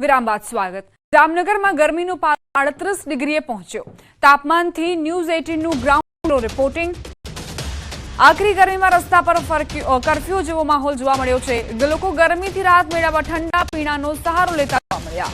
વિરામ બાદ સ્વાગત. જામનગરમાં ગરમીનો પારો આડત્રીસ ડિગ્રીએ પહોંચ્યો. તાપમાનથી ન્યૂઝ એટીનનું ગ્રાઉન્ડ રિપોર્ટિંગ. આખરી ગરમીમાં રસ્તા પર કરફ્યુ જેવો માહોલ જોવા મળ્યો છે. લોકો ગરમીથી રાહત મેળવવા ઠંડા પીણાનો સહારો લેતા જોવા મળ્યા.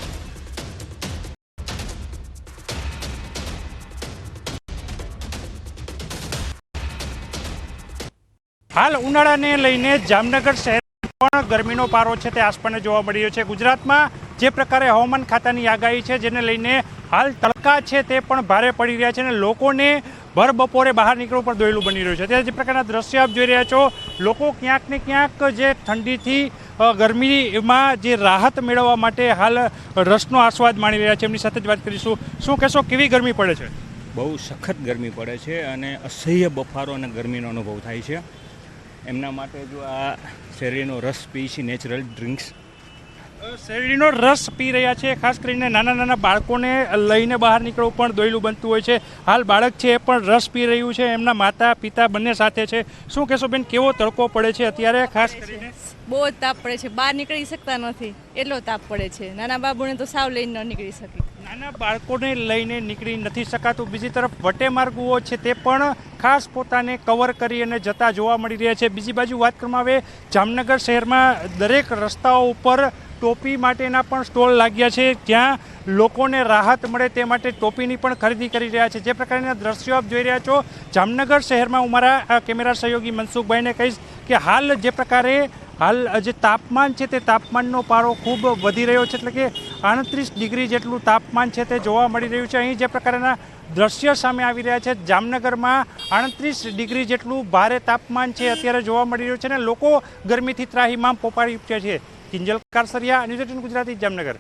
હાલ ઉનાળાને લઈને જામનગર શહેર પણ ગરમીનો પારો છે તે આસપાને જોવા મળી રહ્યો છે. ગુજરાતમાં જે પ્રકારે હવામાન ખાતાની આગાહી છે, જેને લઈને હાલ તડકા છે તે પણ ભારે પડી રહ્યા છે અને લોકોને ભર બપોરે બહાર નીકળવું પણ દોયલું બની રહ્યું છે. અત્યારે જે પ્રકારના દ્રશ્ય આપ જોઈ રહ્યા છો, લોકો ક્યાંક ને ક્યાંક જે ઠંડીથી ગરમીમાં જે રાહત મેળવવા માટે હાલ રસનો આસ્વાદ માણી રહ્યા છે. એમની સાથે જ વાત કરીશું. શું કહેશો, કેવી ગરમી પડે છે? બહુ સખત ગરમી પડે છે અને અસહ્ય બફારો અને ગરમીનો અનુભવ થાય છે. એમના માટે જો આ શેરડીનો રસ પી છે નેચરલ ડ્રિંક્સ શેરડીનો રસ પી રહ્યા છે. ખાસ કરીને નાના નાના બાળકોને લઈને બહાર નીકળવું પણ દોયલું બનતું હોય છે. હાલ બાળક છે એ પણ રસ પી રહ્યું છે. એમના માતા પિતા બંને સાથે છે. શું કહેશો બેન કેવો તડકો પડે છે અત્યારે? ખાસ કરીને બહુ જ તાપ પડે છે. બહાર નીકળી શકતા નથી. એટલો તાપ પડે છે. નાના બાબુને તો સાવ લઈને ન નીકળી શકે નાના બાળકોને લઈને નીકળી નથી શકાતું. બીજી તરફ વટેમાર્ગુઓ છે તે પણ ખાસ પોતાને કવર કરી અને જતા જોવા મળી રહ્યા છે. બીજી બાજુ વાત કરવામાં આવે જામનગર શહેરમાં દરેક રસ્તાઓ ઉપર ટોપી માટેના પણ સ્ટોલ લાગ્યા છે. જ્યાં લોકોને રાહત મળે તે માટે ટોપીની પણ ખરીદી કરી રહ્યા છે. જે પ્રકારના દ્રશ્યો આપ જોઈ રહ્યા છો, જામનગર શહેરમાં હું મારા કેમેરા સહયોગી મનસુખભાઈને કહીશ કે હાલ જે પ્રકારે, હાલ જે તાપમાન છે તે તાપમાનનો પારો ખૂબ વધી રહ્યો છે. એટલે કે આડત્રીસ ડિગ્રી જેટલું તાપમાન છે તે જોવા મળી રહ્યું છે. અહીં જે પ્રકારના દ્રશ્ય સામે આવી રહ્યા છે, જામનગરમાં આડત્રીસ ડિગ્રી જેટલું ભારે તાપમાન છે અત્યારે જોવા મળી રહ્યું છે અને લોકો ગરમીથી ત્રાહીમામ પોપાડી ઉઠ્યા છે. Kinjal Karsariya news eighteen Gujarati, Jamnagar.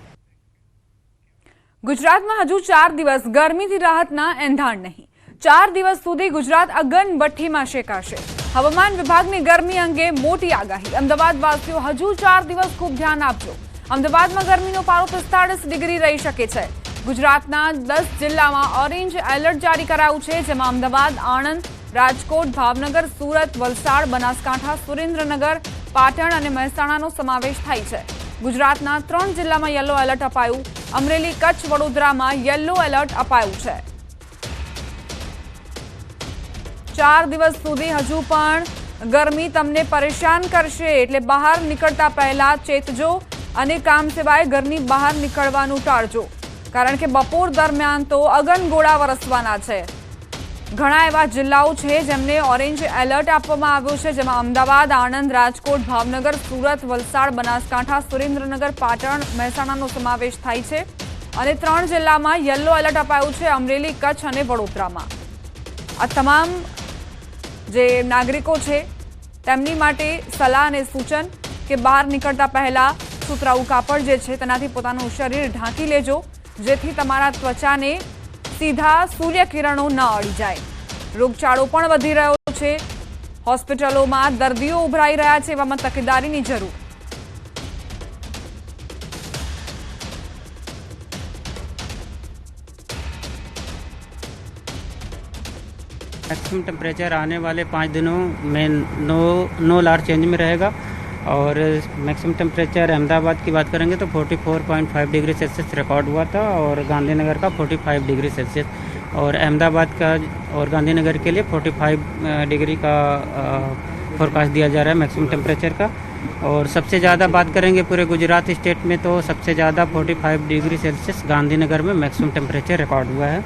ગુજરાતમાં હજુ ચાર દિવસ ગરમીથી રાહતના એંધાણ નહીં. ચાર દિવસ સુધી ગુજરાત અગન ભઠ્ઠીમાં શેકાશે. હવામાન વિભાગની ગરમી અંગે મોટી આગાહી. અમદાવાદ વાસીઓ હજુ ચાર દિવસ ખૂબ ધ્યાન આપજો. અમદાવાદમાં ગરમીનો પારો પિસ્તાળીસ ડિગ્રી રહી શકે છે. ગુજરાતના દસ જિલ્લામાં ઓરેન્જ એલર્ટ જારી કરાયું છે, જેમાં અમદાવાદ, આણંદ, રાજકોટ, ભાવનગર, સુરત, વલસાડ, બનાસકાંઠા, સુરેન્દ્રનગર પાટણ અને મહેસાણાનો સમાવેશ થાય છે. ગુજરાતના ત્રણ જિલ્લામાં યલો એલર્ટ અપાયું. અમરેલી, કચ્છ, વડોદરામાં યલો એલર્ટ અપાયું છે. ચાર દિવસ સુધી હજુ પણ ગરમી તમને પરેશાન કરશે. એટલે બહાર નીકળતા પહેલા ચેતજો અને કામ સિવાય ઘરની બહાર નીકળવાનું ટાળજો. કારણ કે બપોર દરમિયાન તો અગનગોળા વરસવાના છે. ઘણા એવા જિલ્લાઓ છે જેમને ઓરેન્જ એલર્ટ આપવામાં આવ્યું છે, જેમાં અમદાવાદ, આણંદ, રાજકોટ, ભાવનગર, સુરત, વલસાડ, બનાસકાંઠા, સુરેન્દ્રનગર, પાટણ, મહેસાણાનો સમાવેશ થાય છે. અને ત્રણ જિલ્લામાં યલો એલર્ટ અપાયું છે, અમરેલી, કચ્છ અને વડોદરામાં. આ તમામ જે નાગરિકો છે, તેમની માટે સલાહ અને સૂચન કે બહાર નીકળતા પહેલા સુતરાઉ કાપડ જે છે, તેનાથી પોતાનું શરીર ઢાંકી લેજો, જેથી તમારા ત્વચાને સીધા સૂર્યકિરણો ન અડી જાય રોગચાળો પણ વધી રહ્યો છે હોસ્પિટલોમાં દર્દીઓ ઉભરાઈ રહ્યા છે એવામાં તકેદારીની જરૂર मैक्सिमम टेम्परेचर आने वाले पाँच दिनों में नो नो लार चेंज में रहेगा और मैक्सिमम टेम्परेचर अहमदाबाद की बात करेंगे तो 44.5 डिग्री सेल्सियस रिकॉर्ड हुआ था और गांधीनगर का 45 डिग्री सेल्सियस और अहमदाबाद का और गांधीनगर के लिए 45 डिग्री का फोरकास्ट दिया जा रहा है मैक्सिमम टेम्परेचर का और सबसे ज़्यादा बात करेंगे पूरे गुजरात स्टेट में तो सबसे ज़्यादा 45 डिग्री सेल्सियस गांधीनगर में मैक्सिमम टेम्परेचर रिकॉर्ड हुआ है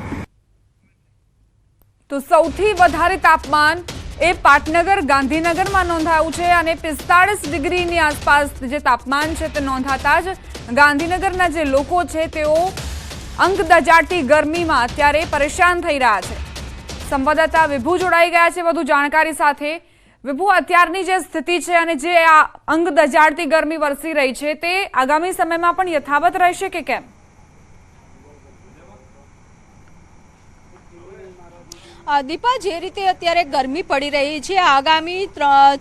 તો સૌથી વધારે તાપમાન એ પાટનગર ગાંધીનગરમાં નોંધાયું છે અને પિસ્તાળીસ ડિગ્રીની આસપાસ જે તાપમાન છે તે નોંધાતા જ ગાંધીનગરના જે લોકો છે તેઓ દજાડતી ગરમીમાં અત્યારે પરેશાન થઈ રહ્યા છે. સંવાદદાતા વિભુ જોડાઈ ગયા છે વધુ જાણકારી સાથે. વિભુ, અત્યારની જે સ્થિતિ છે અને જે આ અંગ દજાડતી ગરમી વરસી રહી છે તે આગામી સમયમાં પણ યથાવત રહેશે કે કેમ? દીપા, જે રીતે અત્યારે ગરમી પડી રહી છે, આગામી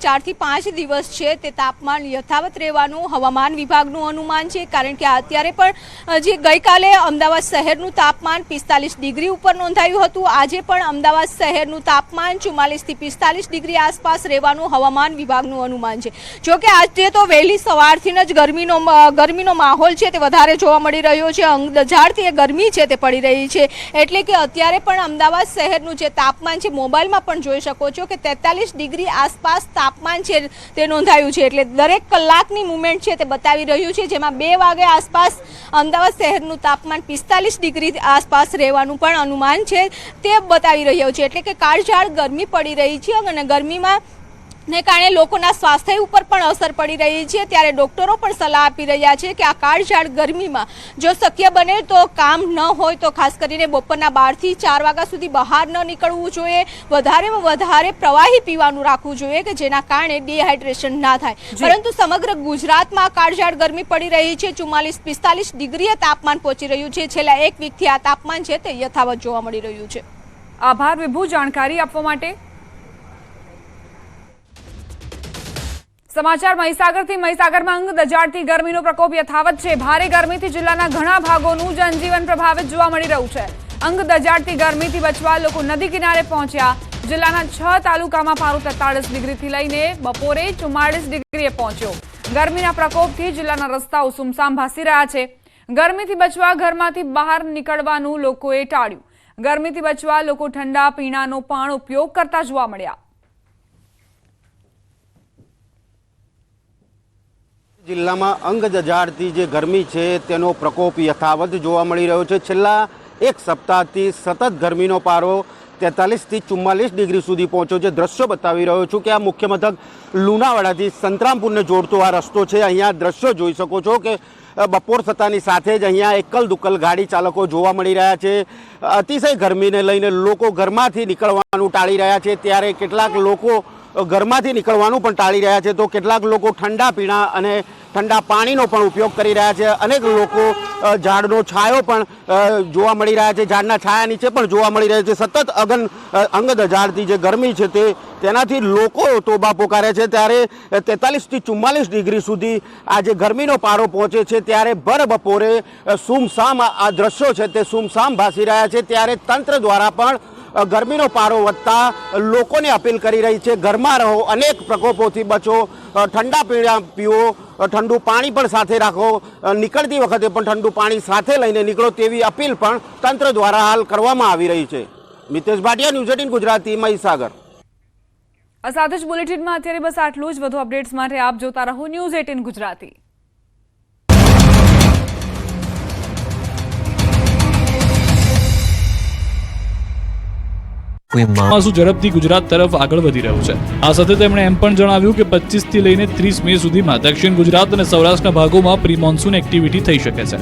ચારથી પાંચ દિવસ છે તે તાપમાન યથાવત રહેવાનું હવામાન વિભાગનું અનુમાન છે, કારણ કે અત્યારે પણ જે ગઈકાલે અમદાવાદ શહેરનું તાપમાન પિસ્તાલીસ ડિગ્રી ઉપર નોંધાયું હતું, આજે પણ અમદાવાદ શહેરનું તાપમાન ચુમ્માલીસથી પિસ્તાલીસ ડિગ્રી આસપાસ રહેવાનું હવામાન વિભાગનું અનુમાન છે. જોકે આજે તો વહેલી સવારથી જ ગરમીનો ગરમીનો માહોલ છે તે વધારે જોવા મળી રહ્યો છે અંગ દજાડથી એ ગરમી છે તે પડી રહી છે, એટલે કે અત્યારે પણ અમદાવાદ શહેરનું જે તાપમાન છે, મોબાઈલમાં પણ જોઈ શકો છો કે તેતાલીસ ડિગ્રી આસપાસ તાપમાન છે, તે નોંધાયું છે. એટલે દરેક કલાકની મુવમેન્ટ છે તે બતાવી રહ્યું છે, જેમાં બે વાગે આસપાસ અમદાવાદ શહેરનું તાપમાન પિસ્તાલીસ ડિગ્રી આસપાસ રહેવાનું પણ અનુમાન છે, તે બતાવી રહ્યો છે. એટલે કે કાળઝાળ ગરમી પડી રહી છે અને ગરમીમાં ને કારણે લોકોના સ્વાસ્થ્ય ઉપર પણ અસર પડી રહી છે. ત્યારે ડોક્ટરો પણ સલાહ આપી રહ્યા છે કે આ કાળઝાળ ગરમીમાં જો શક્ય બને તો કામ ન હોય તો ખાસ કરીને બપોરના બારથી ચાર વાગ્યા સુધી બહાર ન નીકળવું જોઈએ. વધારેમાં વધારે પ્રવાહી પીવાનું રાખવું જોઈએ કે જેના કારણે ડિહાઇડ્રેશન ના થાય. પરંતુ સમગ્ર ગુજરાતમાં કાળઝાળ ગરમી પડી રહી છે. ચુમ્માલીસ પિસ્તાલીસ ડિગ્રીએ તાપમાન પહોંચી રહ્યું છે. છેલ્લા એક વીકથી આ તાપમાન છે તે યથાવત જોવા મળી રહ્યું છે. આભાર વિભુ જાણકારી આપવા માટે. સમાચાર મહીસાગરથી. મહીસાગરમાં અંગ દજાડતી ગરમીનો પ્રકોપ યથાવત છે. ભારે ગરમીથી જિલ્લાના ઘણા ભાગોનું જનજીવન પ્રભાવિત જોવા મળી રહ્યું છે. અંગ દજાડતી ગરમીથી બચવા લોકો નદી કિનારે પહોંચ્યા. જિલ્લાના છ તાલુકામાં પારો તેતાળીસ ડિગ્રીથી લઈને બપોરે ચુમ્માળીસ ડિગ્રીએ પહોંચ્યો. ગરમીના પ્રકોપથી જિલ્લાના રસ્તાઓ સુમસામ ભાસી રહ્યા છે. ગરમીથી બચવા ઘરમાંથી બહાર નીકળવાનું લોકોએ ટાળ્યું. ગરમીથી બચવા લોકો ઠંડા પીણાનો પણ ઉપયોગ કરતા જોવા મળ્યા. જિલ્લામાં અંગ દજાડતી જે ગરમી છે તેનો પ્રકોપ યથાવત જોવા મળી રહ્યો છે. છેલ્લા એક સપ્તાહથી સતત ગરમીનો પારો તેતાલીસથી ચુમ્માલીસ ડિગ્રી સુધી પહોંચ્યો છે. દ્રશ્યો બતાવી રહ્યો છું કે આ મુખ્ય મથક લુણાવાડાથી સંતરામપુરને જોડતો આ રસ્તો છે. અહીંયા દ્રશ્યો જોઈ શકો છો કે બપોર થતાની સાથે જ અહીંયા એકલ દુકલ ગાડી ચાલકો જોવા મળી રહ્યા છે. અતિશય ગરમીને લઈને લોકો ઘરમાંથી નીકળવાનું ટાળી રહ્યા છે. ત્યારે કેટલાક લોકો ઘરમાંથી નીકળવાનું પણ ટાળી રહ્યા છે. તો કેટલાક લોકો ઠંડા પીણા અને ઠંડા પાણીનો પણ ઉપયોગ કરી રહ્યા છે. અનેક લોકો ઝાડનો છાયો પણ જોવા મળી રહ્યા છે. ઝાડના છાયા નીચે પણ જોવા મળી રહ્યા છે. સતત અગન અંગત ઝાડથી જે ગરમી છે તે તેનાથી લોકો તોબા પોકારે છે. ત્યારે તેતાલીસથી ચુમ્માલીસ ડિગ્રી સુધી આ જે ગરમીનો પારો પહોંચે છે, ત્યારે ભર બપોરે સુમસામ આ દ્રશ્યો છે તે સુમસામ ભાસી રહ્યા છે. ત્યારે તંત્ર દ્વારા પણ ગરમીનો પારો વધતા લોકોને અપીલ કરી રહી છે. ઘરમાં રહો, અનેક પ્રકોપોથી બચો. ઠંડા પીણા પીવો ઠંડુ પાણી પણ સાથે રાખો. નીકળતી વખતે પણ ઠંડુ પાણી સાથે લઈને નીકળો તેવી અપીલ પણ તંત્ર દ્વારા હાલ કરવામાં આવી રહી છે. Mitesh Bhatia, news eighteen Gujarati, Mahisagar. આ સાથે જ બુલેટિનમાં અત્યારે બસ આટલું જ. વધુ અપડેટ્સ માટે આપ જોતા રહો ન્યૂઝ એટીન ગુજરાતી. માસુ ઝડપથી ગુજરાત તરફ આગળ વધી રહ્યું છે. આ સાથે તેમણે એમ પણ જણાવ્યું કે 25 થી લઈને ત્રીસ મે સુધીમાં દક્ષિણ ગુજરાત અને સૌરાષ્ટ્રના ભાગોમાં પ્રી મોન્સૂન એક્ટિવિટી થઈ શકે છે.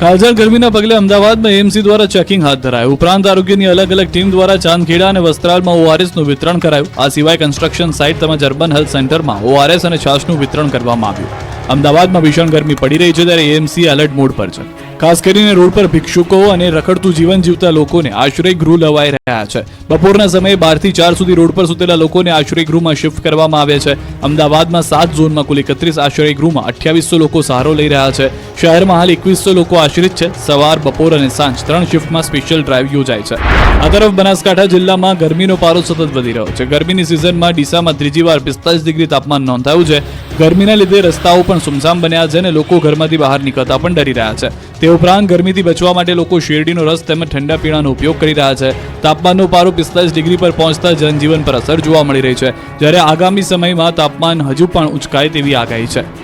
કાળઝાળ ગરમીના પગલે અમદાવાદમાં એએમસી દ્વારા ચેકિંગ હાથ ધરાયું. ઉપરાંત આરોગ્યની અલગ અલગ ટીમ દ્વારા ચાંદખેડા અને વસ્ત્રાલમાં ઓઆરએસનું વિતરણ કરાયું. આ સિવાય કન્સ્ટ્રક્શન સાઇટ તેમજ અર્બન હેલ્થ સેન્ટરમાં ઓઆરએસ અને છાશનું વિતરણ કરવામાં આવ્યું. અમદાવાદમાં ભીષણ ગરમી પડી રહી છે ત્યારે એએમસી એલર્ટ મોડ પર છે. ખાસ કરીને રોડ પર ભિક્ષુકો અને રખડતું જીવન જીવતા લોકોને આશ્રય ગૃહ લવાઈ રહ્યા છે. બપોરના સમયે બારથી ચાર સુધી રોડ પર સુતેલા લોકોને આશ્રય ગૃહમાં શિફ્ટ કરવામાં આવ્યા છે. અમદાવાદમાં સાત ઝોનમાં કુલ એકત્રીસ આશ્રય ગૃહમાં અઠ્યાવીસો લોકો સહારો લઈ રહ્યા છે. શહેરમાં હાલ એકવીસો લોકો આશ્રિત છે. સવાર, બપોર અને સાંજ ત્રણ શિફ્ટમાં સ્પેશિયલ ડ્રાઈવ યોજાય છે. આ તરફ બનાસકાંઠા જિલ્લામાં ગરમીનો પારો સતત વધી રહ્યો છે. ગરમીની સિઝનમાં ડીસામાં ત્રીજી વાર પિસ્તાલીસ ડિગ્રી તાપમાન નોંધાયું છે. ગરમીના લીધે રસ્તાઓ પણ સુમસામ બન્યા છે અને લોકો ઘરમાંથી બહાર નીકળતા પણ ડરી રહ્યા છે. તે ઉપરાંત ગરમીથી બચવા માટે લોકો શેરડીનો રસ તેમજ ઠંડા પીણાનો ઉપયોગ કરી રહ્યા છે. તાપમાનનો પારો પિસ્તાલીસ ડિગ્રી પર પહોંચતા જનજીવન પર અસર જોવા મળી રહી છે. જ્યારે આગામી સમયમાં તાપમાન હજુ પણ ઉંચકાય તેવી આગાહી છે.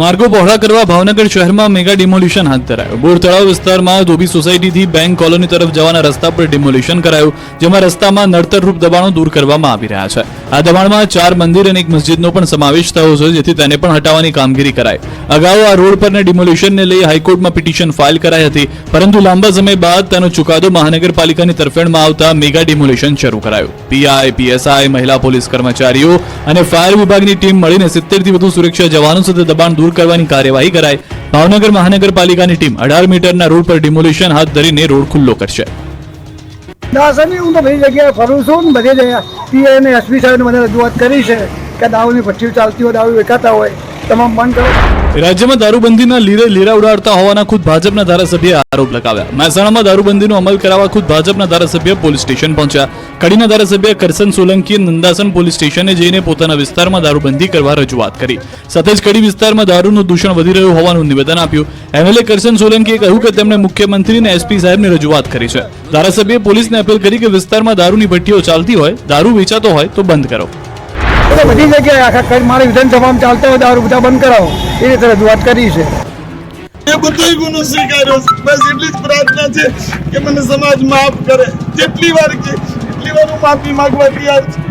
માર્ગો પહોળા કરવા ભાવનગર શહેરમાં મેગા ડિમોલિશન હાથ ધરાયું. બોર વિસ્તારમાં ધોબી સોસાયટીથી બેંક કોલોની તરફ જવાના રસ્તા પર ડિમોલિશન કરાયું, જેમાં રસ્તામાં નડતરરૂપ દબાણો દૂર કરવામાં આવી રહ્યા છે. આ દબાણમાં ચાર મંદિર અને એક મસ્જિદનો પણ સમાવેશ થયો છે, જેથી તેને પણ હટાવવાની કામગીરી કરાઈ. અગાઉ આ રોડ પરના ડિમોલિશનને લઈ હાઈકોર્ટમાં પિટિશન ફાઇલ કરાઈ હતી, પરંતુ લાંબા સમય બાદ તેનો ચુકાદો મહાનગરપાલિકાની તરફેણમાં આવતા મેગા ડિમોલિશન શરૂ કરાયું. પીઆઈ, પીએસઆઈ, મહિલા પોલીસ કર્મચારીઓ અને ફાયર વિભાગની ટીમ મળીને સિત્તેરથી વધુ સુરક્ષા જવાનો સાથે દબાણ દૂર કરવાની કાર્યવાહી કરાય ભાવનગર મહાનગરપાલિકાની ટીમ અઢાર મીટરના રોડ પર ડિમોલિશન હાથ ધરીને રોડ ખુલ્લો કરશે. દાસની, હું તો બધી જગ્યાએ ફરું છું બધી જગ્યાએ. પીએ અને એસપી સાહેબને મને રજૂઆત કરી છે કે દાવની ભઠ્ઠીઓ ચાલતી હોય દાવ વેચાતા હોય, તમામ બંધ કરો. રાજ્યમાં દારૂબંધીના લીરે લીરા ઉડાડતા હોવાના ખુદ ભાજપના ધારાસભ્યએ આરોપ લગાવ્યા. મહેસાણામાં દારૂબંધીનો અમલ કરાવવા ખુદ ભાજપના ધારાસભ્ય પોલીસ સ્ટેશન પહોંચ્યા. કડીના ધારાસભ્ય કરસન સોલંકીએ નંદાસન પોલીસ સ્ટેશને જઈને પોતાના વિસ્તારમાં દારૂબંધી કરવા રજૂઆત કરી. સાથે જ કડી વિસ્તારમાં દારૂનું દૂષણ વધી રહ્યું હોવાનું નિવેદન આપ્યું. એમએલએ કરસન સોલંકીએ કહ્યું કે તેમણે મુખ્યમંત્રી અને એસપી સાહેબને રજૂઆત કરી છે. ધારાસભ્યએ પોલીસને અપીલ કરી કે વિસ્તારમાં દારૂની ભઠ્ઠીઓ ચાલતી હોય, દારૂ વેચાતો હોય તો બંધ કરો. એટલે બધી જગ્યાએ આખા કઈ મારી વિધાનસભામાં ચાલતા હોય દારૂ બધા બંધ કરાવો. એ રીતે રજૂઆત કરી છે. એ બધોય ગુનો સ્વીકાર્યો બસ એટલી જ પ્રાર્થના છે કે મને સમાજ માફ કરે. જેટલી વાર કે એટલી વાર હું માફી માંગવા તૈયાર છું.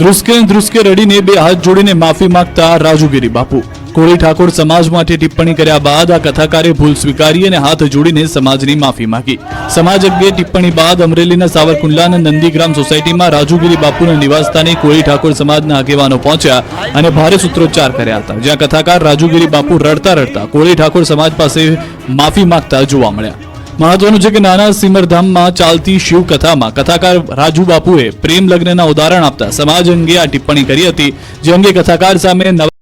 ધ્રુસકે ને ધ્રુસકે રડીને બે હાથ જોડીને માફી માંગતા રાજુગીરી બાપુ. કોળી ઠાકોર સમાજ માટે ટિપ્પણી કર્યા બાદ આ કથાકારે ભૂલ સ્વીકારી અને હાથ જોડીને સમાજની માફી માંગી. સમાજ અંગે ટિપ્પણી બાદ અમરેલીના સાવરકુંડલાના નંદીગ્રામ સોસાયટીમાં રાજુગીરી બાપુના નિવાસસ્થાને કોળી ઠાકોર સમાજના આગેવાનો પહોંચ્યા અને ભારે સૂત્રોચ્ચાર કર્યા હતા, જ્યાં કથાકાર રાજુગીરી બાપુ રડતા રડતા કોળી ઠાકોર સમાજ પાસે માફી માંગતા જોવા મળ્યા. મહત્વનું છે કે નાના સિમરધામમાં ચાલતી શિવકથામાં કથાકાર રાજુ બાપુએ પ્રેમ લગ્નના ઉદાહરણ આપતા સમાજ અંગે આ ટિપ્પણી કરી હતી, જે અંગે કથાકાર સામે